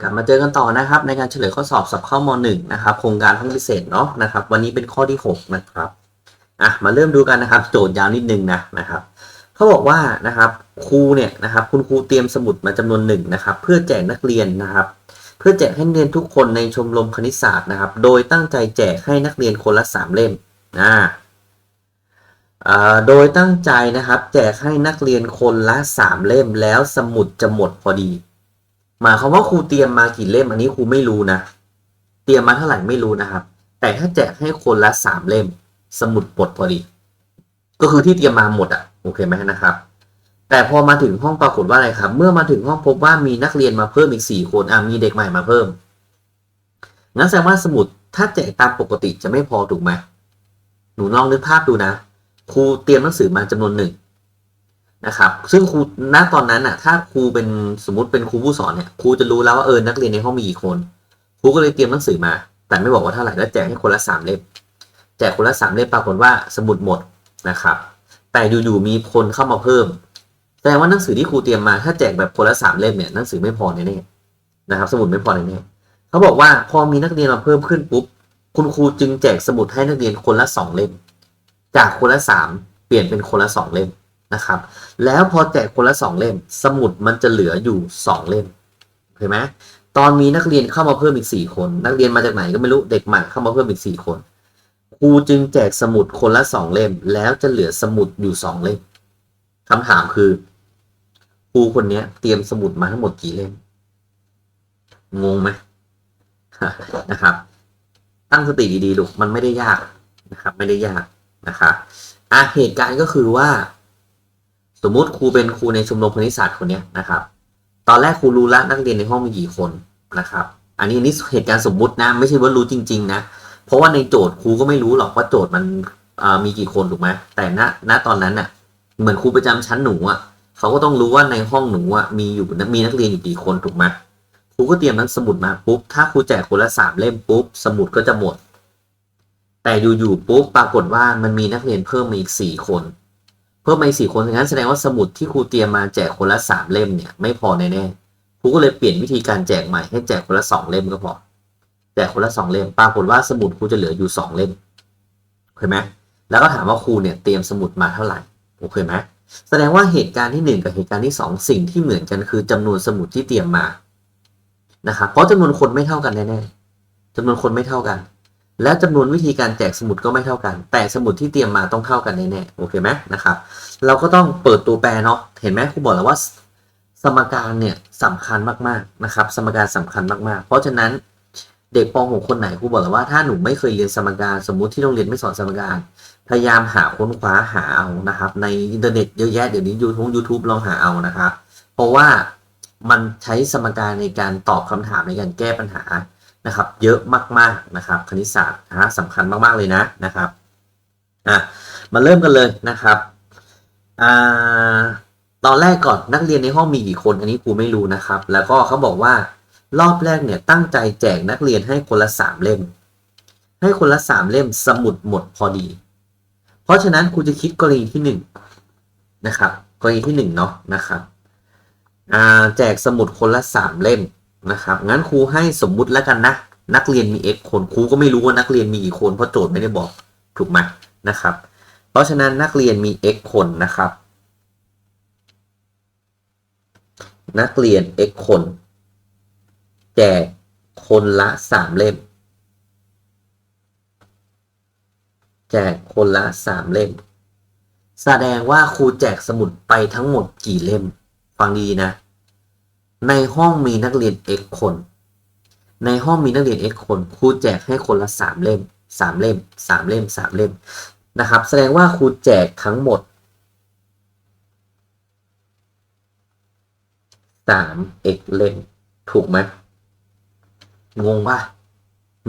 กลับมาเจอกันต่อนะครับ ในการเฉลยข้อสอบสับเข้ามหนึ่งนะครับโครงการห้องพิเศษเนาะนะครับ วันนี้เป็นข้อที่หกนะครับอะมาเริ่มดูกันนะครับ โจทย์ยาวนิดนึงนะนะครับเขาบอกว่านะครับครูเนี่ยนะครับ คุณครูเตรียมสมุดมาจำนวนหนึ่งนะครับ เพื่อแจกนักเรียนนะครับ เพื่อแจกให้นักเรียนทุกคนในชมรมคณิตศาสตร์นะครับ โดยตั้งใจแจกให้นักเรียนคนละสามเล่มนะโดยตั้งใจนะครับ แจกให้นักเรียนคนละสามเล่มแล้วสมุดจะหมดพอดี หมายความว่าครูเตรียมมากี่เล่มอันนี้ครูไม่รู้นะ เตรียมมาเท่าไหร่ไม่รู้นะครับ แต่ถ้าแจกให้คนละสามเล่ม สมุดหมดพอดี ก็คือที่เตรียมมาหมดอะโอเคไหมนะครับ แต่พอมาถึงห้องปรากฏว่าอะไรครับ เมื่อมาถึงห้องพบว่ามีนักเรียนมาเพิ่มอีกสี่คนอะมีเด็กใหม่มาเพิ่มงั้นแสดงว่าสมุดถ้าแจกตามปกติจะไม่พอถูกไหมหนูลองนึกภาพดูนะครูเตรียมหนังสือมาจำนวนหนึ่ง นะครับ ซึ่งครูณตอนนั้นอะ ถ้าครูเป็นสมมติเป็นครูผู้สอนเนี่ย ครูจะรู้แล้วว่าเออนักเรียนในห้องมีกี่คน ครูก็เลยเตรียมหนังสือมา แต่ไม่บอกว่าเท่าไหร่แล้วแจกให้คนละสามเล่ม แจกคนละสามเล่มปรากฏว่าสมุดหมดนะครับ แต่อยู่ๆมีคนเข้ามาเพิ่ม แสดงว่าหนังสือที่ครูเตรียมมา ถ้าแจกแบบคนละสามเล่มเนี่ยหนังสือไม่พอแน่ๆนะครับ สมุดไม่พอแน่ๆเขาบอกว่าพอมีนักเรียนมาเพิ่มขึ้นปุ๊บ คุณครูจึงแจกสมุดให้นักเรียนคนละสองเล่ม จากคนละสามเปลี่ยนเป็นคนละสองเล่ม นะครับ แล้วพอแจกคนละสองเล่ม สมุดมันจะเหลืออยู่สองเล่มเห็นไหมตอนมีนักเรียนเข้ามาเพิ่มอีกสี่คน นักเรียนมาจากไหนก็ไม่รู้เด็กใหม่เข้ามาเพิ่มอีกสี่คนครูจึงแจกสมุดคนละสองเล่ม แล้วจะเหลือสมุดอยู่สองเล่มคำถามคือครูคนนี้เตรียมสมุดมาทั้งหมดกี่เล่มงงไหมนะครับ ตั้งสติดีๆลูกมันไม่ได้ยากนะครับ ไม่ได้ยากนะครับอะเหตุการณ์ก็คือว่า สมมุติครูเป็นครูในชมรมคณิตศาสตร์คนนี้นะครับ ตอนแรกครูรู้ละนักเรียนในห้องมีกี่คนนะครับ อันนี้นี่เหตุการณ์สมมุตินะไม่ใช่ว่ารู้จริง ๆ นะ เพราะว่าในโจทย์ครูก็ไม่รู้หรอกว่าโจทย์มันมีกี่คนถูกไหมแต่ณณตอนนั้นน่ะเหมือนครูประจำชั้นหนูอะเขาก็ต้องรู้ว่าในห้องหนูอะมีอยู่มีนักเรียนอยู่กี่คนถูกไหมครูก็เตรียมนังสมุดมาปุ๊บถ้าครูแจกคนละสามเล่มปุ๊บสมุดก็จะหมด แต่อยู่ๆปุ๊บปรากฏว่ามันมีนักเรียนเพิ่มมาอีกสี่คน เพิ่มมาอีกสี่คนงั้นแสดงว่าสมุดที่ครูเตรียมมาแจกคนละสามเล่มเนี่ยไม่พอแน่ๆครูก็เลยเปลี่ยนวิธีการแจกใหม่ให้แจกคนละสองเล่มก็พอแจกคนละสองเล่มปรากฏว่าสมุดครูจะเหลืออยู่สองเล่มเห็นไหมแล้วก็ถามว่าครูเนี่ยเตรียมสมุดมาเท่าไหร่โอเคไหมแสดงว่าเหตุการณ์ที่หนึ่งกับเหตุการณ์ที่สองสิ่งที่เหมือนกันคือจำนวนสมุดที่เตรียมมานะครับเพราะจำนวนคนไม่เท่ากันแน่ๆจำนวนคนไม่เท่ากัน และจำนวนวิธีการแจกสมุดก็ไม่เท่ากัน แต่สมุดที่เตรียมมาต้องเท่ากันแน่ๆโอเคไหมนะครับเราก็ต้องเปิดตัวแปรเนาะเห็นไหมครูบอกแล้วว่า สมการเนี่ยสำคัญมากๆนะครับ สมการสำคัญมากๆ เพราะฉะนั้นเด็กป .6 คนไหนครูบอกแล้วว่าถ้าหนูไม่เคยเรียนสมการสมมุติที่โรงเรียนไม่สอนสมการ พยายามหาค้นคว้าหาเอานะครับ ในอินเทอร์เน็ตเยอะแยะเดี๋ยวนี้ยูทูบยูทูบลองหาเอานะครับ เพราะว่ามันใช้สมการในการตอบคำถามในการแก้ปัญหา นะครับเยอะมากๆนะครับคณิตศาสตร์นะสำคัญมากๆเลยนะนะครับอะมาเริ่มกันเลยนะครับอ่าตอนแรกก่อนนักเรียนในห้องมีกี่คนอันนี้ครูไม่รู้นะครับ แล้วก็เขาบอกว่ารอบแรกเนี่ยตั้งใจแจกนักเรียนให้คนละสามเล่ม ให้คนละสามเล่มสมุดหมดพอดี เพราะฉะนั้นครูจะคิดกรณีที่หนึ่งนะครับกรณีที่หนึ่งเนาะนะครับแจกสมุดคนละสามเล่ม นะครับงั้นครูให้สมมุติแล้วกันนะ นักเรียนมี x คนครูก็ไม่รู้ว่านักเรียนมีกี่คนเพราะโจทย์ไม่ได้บอกถูกไหมนะครับ เพราะฉะนั้นนักเรียนมี x คนนะครับ นักเรียน x คนแจกคนละสามเล่ม แจกคนละสามเล่ม แสดงว่าครูแจกสมุดไปทั้งหมดกี่เล่ม ฟังดีนะ ในห้องมีนักเรียน x คน ในห้องมีนักเรียน x คนครูแจกให้คนละสามเล่มสามเล่มสามเล่มสามเล่มนะครับ แสดงว่าครูแจกทั้งหมดสาม x เล่มถูกไหมงงปะ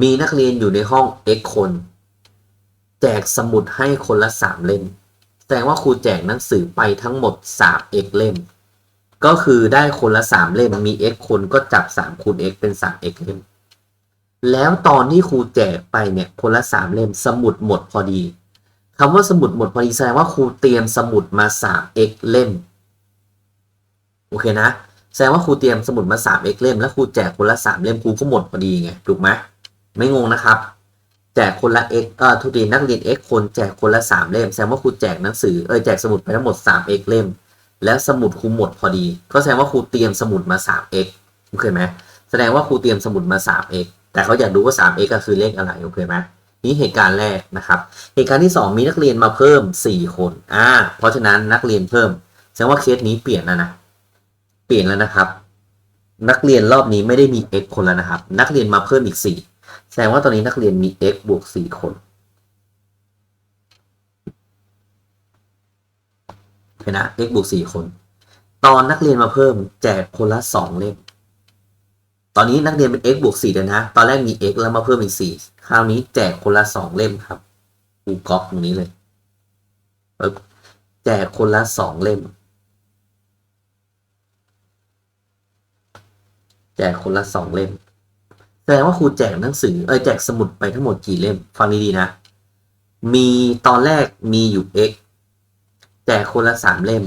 มีนักเรียนอยู่ในห้อง x คน แจกสมุดให้คนละสามเล่มแสดงว่าครูแจกหนังสือไปทั้งหมดสาม x เล่ม ก็คือได้คนละสามเล่มมี x คนก็จับสามคูณ x เป็นสาม x เล่ม แล้วตอนที่ครูแจกไปเนี่ยคนละสามเล่มสมุดหมดพอดีคำว่าสมุดหมดพอดีแสดงว่าครูเตรียมสมุดมาสาม x เล่ม โอเคนะ แสดงว่าครูเตรียมสมุดมา 3x เล่ม แล้วครูแจกคนละ3เล่มครูก็หมดพอดีไงถูกไหมไม่งงนะครับแจกคนละ x เอ่อทุกทีนักเรียน x คนแจกคนละ 3 เล่ม แสดงว่าครูแจกหนังสือ เออแจกสมุดไปทั้งหมด 3x เล่ม แล้วสมุดครูหมดพอดี ก็แสดงว่าครูเตรียมสมุดมา 3x โอเคไหมแสดงว่าครูเตรียมสมุดมา 3x แต่เขาอยากดูว่า 3x ก็คือเลขอะไรโอเคไหมนี่เหตุการณ์แรกนะครับ เหตุการณ์ที่ 2 มีนักเรียนมาเพิ่ม 4 คนอ่าเพราะฉะนั้นนักเรียนเพิ่ม แสดงว่าเคสนี้เปลี่ยนแล้วนะเปลี่ยนแล้วนะครับ นักเรียนรอบนี้ไม่ได้มี x คนแล้วนะครับ นักเรียนมาเพิ่มอีก 4 แสดงว่าตอนนี้นักเรียนมี x บวก 4 คน เห็นนะ x บวก4คน ตอนนักเรียนมาเพิ่มแจกคนละ2เล่มตอนนี้นักเรียนเป็น x บวก4แล้วนะ ตอนแรกมี x แล้วมาเพิ่มอีก 4 คราวนี้แจกคนละ 2 เล่มครับกูก๊อปตรงนี้เลย แจกคนละ 2 เล่ม แจกคนละ 2 เล่ม แสดงว่าครูแจกหนังสือ เอ้ยแจกสมุดไปทั้งหมดกี่เล่ม ฟังดีๆนะ มีตอนแรกมีอยู่ x แจกคนละ3เล่ม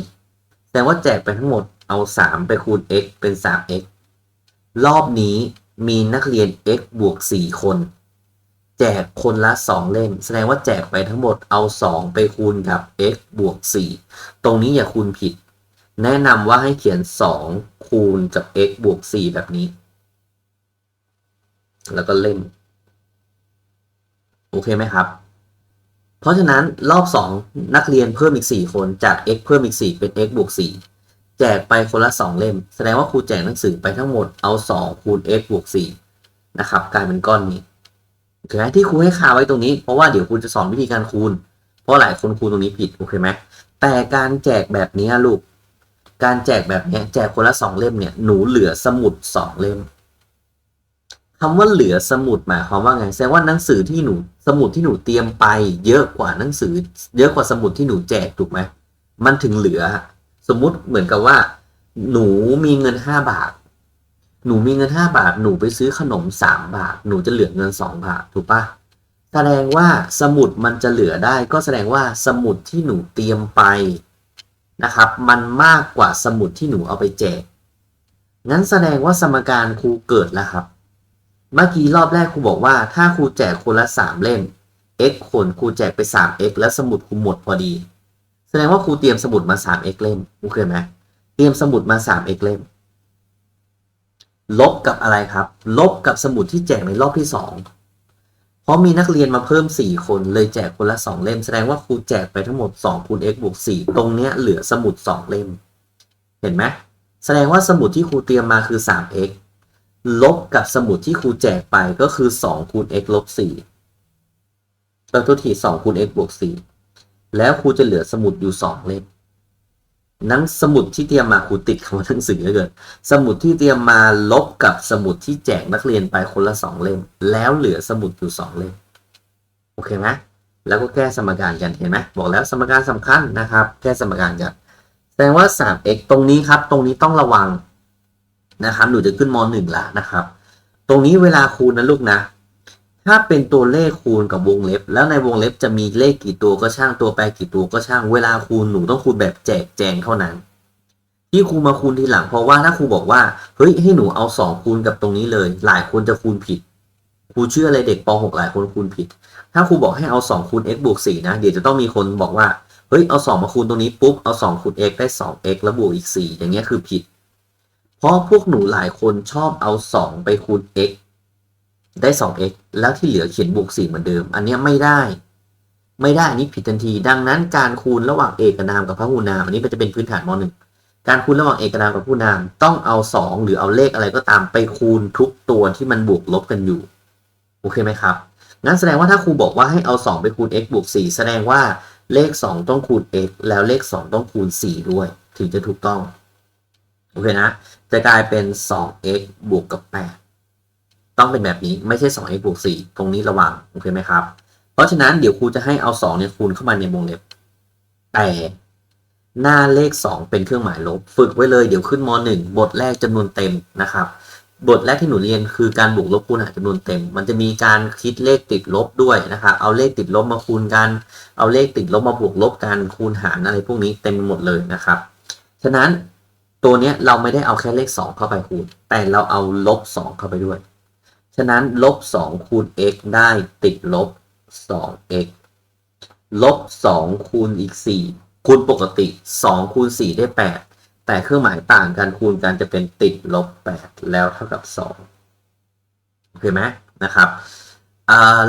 แสดงว่าแจกไปทั้งหมดเอา3ไปคูณ x เป็น 3x รอบนี้มีนักเรียน x บวก4คน แจกคนละ2เล่ม แสดงว่าแจกไปทั้งหมดเอา2ไปคูณกับ x บวก4ตรงนี้อย่าคูณผิด แนะนำว่าให้เขียน2คูณกับ x บวก4แบบนี้ แล้วก็เล่มโอเคไหมครับ เพราะฉะนั้นรอบ 2 นักเรียนเพิ่มอีก 4 คนจาก x เพิ่มอีก 4 เป็น x บวก 4 แจกไปคนละ 2 เล่ม แสดงว่าครูแจกหนังสือไปทั้งหมดเอา 2 คูณ x บวก 4 นะครับ กลายเป็นก้อนนี้โอเคไหมที่ครูให้คาไว้ตรงนี้ เพราะว่าเดี๋ยวครูจะสอนวิธีการคูณ เพราะหลายคนคูณตรงนี้ผิด โอเคไหมแต่การแจกแบบนี้ลูก การแจกแบบนี้แจกคนละ 2 เล่มเนี่ย หนูเหลือสมุด 2 เล่ม คำว่าเหลือสมุดหมายความว่าไงแสดงว่าหนังสือที่หนูสมุดที่หนูเตรียมไป เยอะกว่าหนังสือ เยอะกว่าสมุดที่หนูแจกถูกไหมมันถึงเหลือ สมมุติเหมือนกับว่า หนูมีเงิน5บาท หนูมีเงิน5บาท หนูไปซื้อขนม3บาท หนูจะเหลือเงิน2บาทถูกปะแสดงว่าสมุดมันจะเหลือได้ ก็แสดงว่าสมุดที่หนูเตรียมไปนะครับ มันมากกว่าสมุดที่หนูเอาไปแจกงั้นแสดงว่าสมการครูเกิดแล้วครับ เมื่อกี้รอบแรกครูบอกว่า ถ้าครูแจกคนละ3เล่ม x คนครูแจกไป 3x แล้วสมุดครูหมดพอดี แสดงว่าครูเตรียมสมุดมา 3x เล่มโอเคไหมเตรียมสมุดมา 3x เล่ม ลบกับอะไรครับ ลบกับสมุดที่แจกในรอบที่2เพราะมีนักเรียนมาเพิ่ม4คนเลยแจกคนละ2เล่ม แสดงว่าครูแจกไปทั้งหมด2คูณ x บวก4ตรงเนี้ยเหลือสมุด2เล่ม เห็นไหมแสดงว่าสมุดที่ครูเตรียมมาคือ 3x ลบกับสมุดที่ครูแจกไปก็คือ2คูณ x ลบ4ตัวที2คูณ x บวก4แล้วครูจะเหลือสมุดอยู่ 2 เล่มนั้นสมุดที่เตรียมมาครูติดคำว่าหนังสือเลือเกินสมุดที่เตรียมมาลบกับสมุดที่แจกนักเรียนไปคนละ 2 เล่ม แล้วเหลือสมุดอยู่ 2 เล่ม โอเคไหมแล้วก็แก้สมการกันเห็นไหมบอกแล้วสมการสำคัญนะครับ แก้สมการกันแสดงว่า 3x ตรงนี้ครับ ตรงนี้ต้องระวัง นะครับหนูจะขึ้นม .1 ละนะครับ ตรงนี้เวลาคูณนะลูกนะ ถ้าเป็นตัวเลขคูณกับวงเล็บ แล้วในวงเล็บจะมีเลขกี่ตัวก็ช่างตัวแปรกี่ตัวก็ช่าง เวลาคูณหนูต้องคูณแบบแจกแจงเท่านั้น ที่ครูมาคูณทีหลังเพราะว่าถ้าครูบอกว่าเฮ้ยให้หนูเอา2คูณกับตรงนี้เลย หลายคนจะคูณผิดครูเชื่ออะไรเด็กป .6 หลายคนคูณผิด ถ้าครูบอกให้เอา2คูณ x บวก4นะ เดี๋ยวจะต้องมีคนบอกว่า เฮ้ย เอา 2 มาคูณตรงนี้ปุ๊บ เอา2คูณ x ได้ 2x แล้วบวกอีก 4 อย่างเงี้ยคือผิด เพราะพวกหนูหลายคนชอบเอา 2 ไปคูณ x ได้ 2x แล้วที่เหลือเขียนบวก 4 เหมือนเดิม อันนี้ไม่ได้ ไม่ได้อันนี้ผิดทันที ดังนั้นการคูณระหว่างเอกนามกับพหุนาม อันนี้มันจะเป็นพื้นฐานม .1 การคูณระหว่างเอกนามกับพหุนามต้องเอา 2 หรือเอาเลขอะไรก็ตามไปคูณทุกตัวที่มันบวกลบกันอยู่โอเคไหมครับงั้นแสดงว่าถ้าครูบอกว่าให้เอา 2 ไปคูณ x บวก 4 แสดงว่าเลข 2 ต้องคูณ x แล้วเลข 2 ต้องคูณ 4 ด้วย ถึงจะถูกต้อง โอเคนะ จะกลายเป็น 2x บวกกับ 8 ต้องเป็นแบบนี้ไม่ใช่ 2x บวก 4 ตรงนี้ระวังโอเคไหมครับ เพราะฉะนั้นเดี๋ยวครูจะให้เอา 2 เนี่ยคูณเข้ามาในวงเล็บ แต่หน้าเลข 2 เป็นเครื่องหมายลบ ฝึกไว้เลยเดี๋ยวขึ้นม .1 บทแรกจำนวนเต็มนะครับ บทแรกที่หนูเรียนคือการบวกลบคูณหารจำนวนเต็ม มันจะมีการคิดเลขติดลบด้วยนะครับ เอาเลขติดลบมาคูณกัน เอาเลขติดลบมาบวกลบกันคูณหารอะไรพวกนี้เต็มไปหมดเลยนะครับ ฉะนั้น ตัวเนี้ยเราไม่ได้เอาแค่เลขสองเข้าไปคูณ แต่เราเอาลบสองเข้าไปด้วย ฉะนั้นลบสองคูณ x ได้ติดลบสอง x ลบสองคูณอีกสี่คูณปกติสองคูณสี่ได้แปดแต่เครื่องหมายต่างกันคูณกันจะเป็นติดลบแปดแล้วเท่ากับสองโอเคไหมนะครับ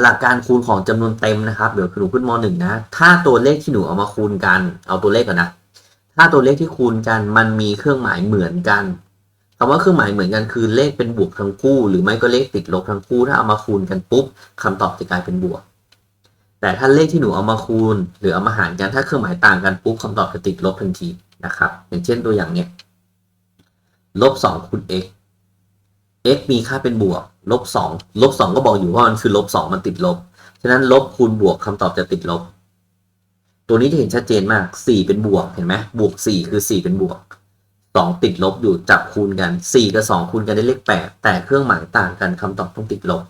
หลักการคูณของจำนวนเต็มนะครับ เดี๋ยวหนูขึ้นมหนึ่งนะ ถ้าตัวเลขที่หนูเอามาคูณกัน เอาตัวเลขก่อนนะ ถ้าตัวเลขที่คูณกันมันมีเครื่องหมายเหมือนกันคำว่าเครื่องหมายเหมือนกันคือเลขเป็นบวกทั้งคู่ หรือไม่ก็เลขติดลบทั้งคู่ถ้าเอามาคูณกันปุ๊บคำตอบจะกลายเป็นบวก แต่ถ้าเลขที่หนูเอามาคูณ หรือเอามาหารกันถ้าเครื่องหมายต่างกันปุ๊บคำตอบจะติดลบทันทีนะครับ อย่างเช่นตัวอย่างเนี้ยลบสองคูณ x x มีค่าเป็นบวกลบสองลบสองก็บอกอยู่ว่ามันคือลบสองมันติดลบ ฉะนั้นลบคูณบวกคำตอบจะติดลบ ตัวนี้จะเห็นชัดเจนมาก 4 เป็นบวกเห็นไหมบวก 4 คือ 4 เป็นบวก 2 ติดลบอยู่จับคูณกัน 4 กับ 2 คูณกันได้เลข 8 แต่เครื่องหมายต่างกันคำตอบต้องติดลบ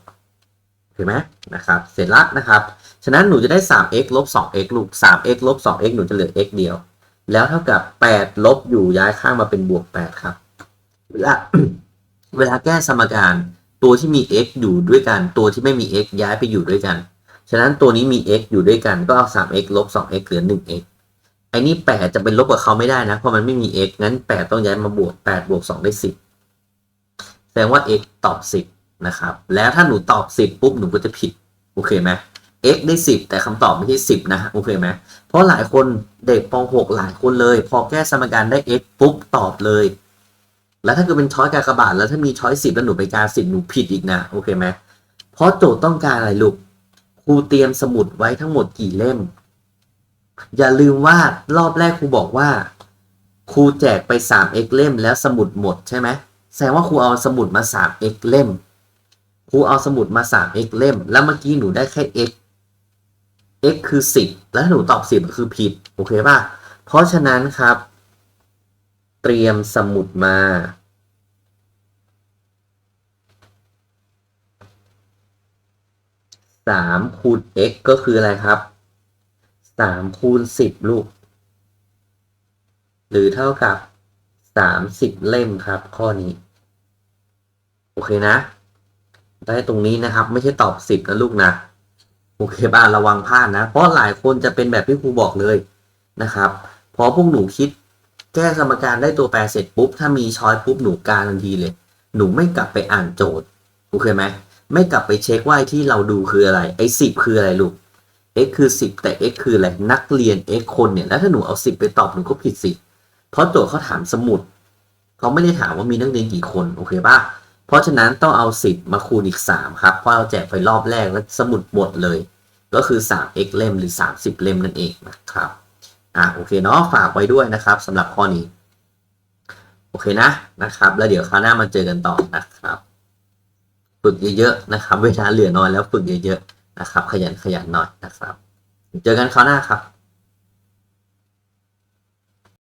เห็นไหมนะครับเสร็จละนะครับฉะนั้นหนูจะได้ 3x ลบ 2x ลูก 3x ลบ 2x หนูจะเหลือ x เดียว แล้วเท่ากับ 8 ลบอยู่ย้ายข้างมาเป็นบวก 8 ครับ เวลาเวลาแก้สมการตัวที่มี x อยู่ด้วยกัน ตัวที่ไม่มี x ย้ายไปอยู่ด้วยกัน ฉะนั้นตัวนี้มี x อยู่ด้วยกันก็เอา 3x ลบ 2x เหลือ 1x ไอ้นี่ 8 จะเป็นลบกับเขาไม่ได้นะ เพราะมันไม่มี x งั้น 8 ต้องย้ายมาบวก 8 บวก 2 ได้ 10 แสดงว่า x ตอบ 10 นะครับ แล้วถ้าหนูตอบ 10 ปุ๊บ หนูก็จะผิด โอเคไหม x ได้ 10 แต่คำตอบไม่ใช่ 10 นะ โอเคไหม เพราะหลายคนเด็กป .6 หลายคนเลย พอแก้สมการได้ x ปุ๊บ ตอบเลย แล้วถ้าเกิดเป็นช้อยกากบาท แล้วถ้ามีช้อย 10 แล้วหนูไปกา 10 หนูผิดอีกนะ โอเคไหม เพราะโจทย์ต้องการอะไรลูก รูเตรียมสมุดไว้ทั้งหมดกี่เล่ม อย่าลืมว่ารอบแรกครูบอกว่าครูแจกไป 3x เล่มแล้วสมุดหมดใช่ไหมแสดงว่าครูเอาสมุดมา 3x เล่มครูเอาสมุดมา 3x เล่ม แล้วเมื่อกี้หนูได้แค่ x x คือ 10 แล้วหนูตอบ 10 คือผิด โอเคป่ะ เพราะฉะนั้นครับ เตรียมสมุดมา สามคูณ x ก็คืออะไรครับสามคูณสิบลูก หรือเท่ากับสามสิบเล่มครับ ข้อนี้ โอเคนะ ได้ตรงนี้นะครับ ไม่ใช่ตอบสิบนะลูกนะโอเคบ้าระวังพลาดนะ เพราะหลายคนจะเป็นแบบที่ครูบอกเลยนะครับพอพวกหนูคิดแก้สมการได้ตัวแปรเสร็จปุ๊บ ถ้ามีช้อยปุ๊บหนูการทันทีเลย หนูไม่กลับไปอ่านโจทย์ โอเคไหม ไม่กลับไปเช็คว่าไอ้ที่เราดูคืออะไร ไอ้สิบคืออะไรลูก x คือ 10 แต่ x คืออะไรนักเรียน x คนเนี่ยแล้วถ้าหนูเอา 10 ไปตอบหนูก็ผิดสิเพราะโจทย์เขาถามสมุดเขาไม่ได้ถามว่ามีนักเรียนกี่คนโอเคป่ะเพราะฉะนั้นต้องเอา 10 มาคูณอีก 3 ครับ เพราะเราแจกไปรอบแรกแล้วสมุดหมดเลย ก็คือ 3x เล่มหรือ 30 เล่มนั่นเองนะครับอะโอเคเนาะฝากไว้ด้วยนะครับสำหรับข้อนี้ โอเคนะนะครับ แล้วเดี๋ยวคราวหน้ามาเจอกันต่อนะครับ ฝึกเยอะๆนะครับ เวลาเหลือน้อยแล้วฝึกเยอะๆนะครับ ขยันขยันหน่อยนะครับ เจอกันคราวหน้าครับ